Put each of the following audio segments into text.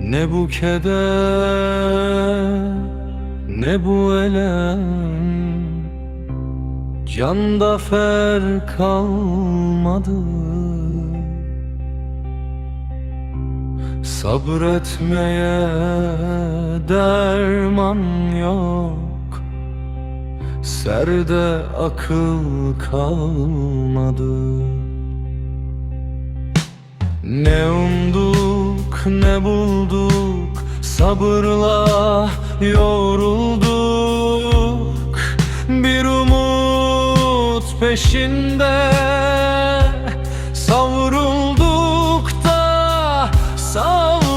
Ne bu keder Ne bu elem. Canda fer kalmadı. Sabretmeye derman yok. Serde akıl kalmadı. Ne umduk ne bulduk? Sabırla yorulduk. Bir umut peşinde Savrulduk da savruldum.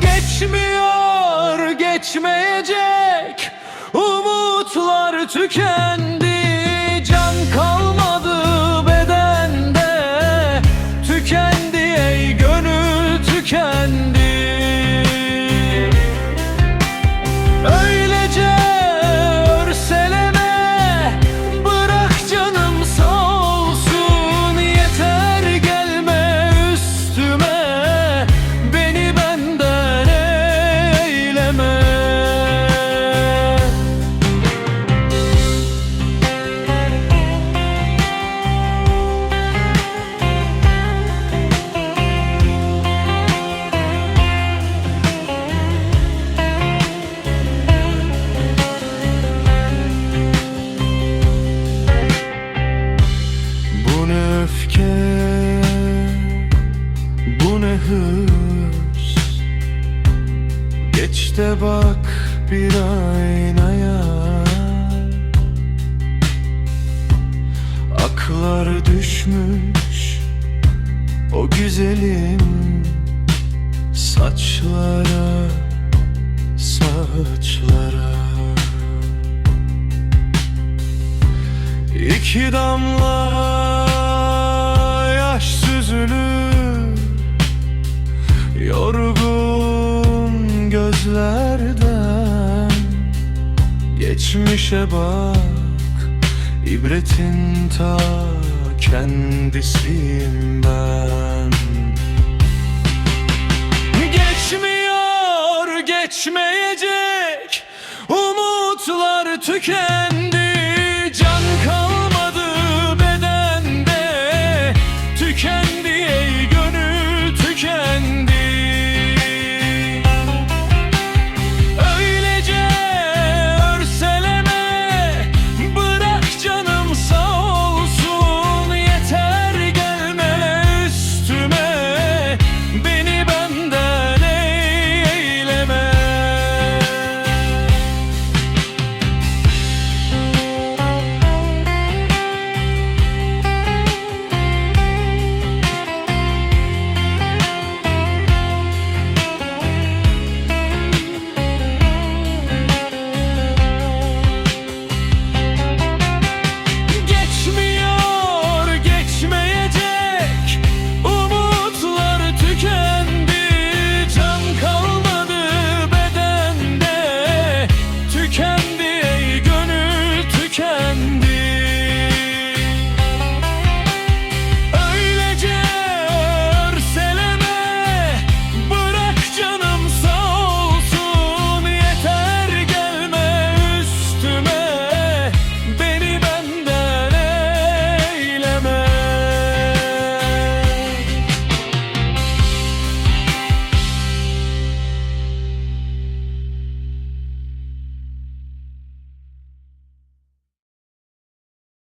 Geçmiyor geçmeyecek Umutlar tükendi De bak bir aynaya. Aklar düşmüş O güzelim. Saçlara Saçlara. İki damla Geçmişe bak ibretin ta kendisiyim ben. Geçmiyor geçmeyecek Umutlar tükendi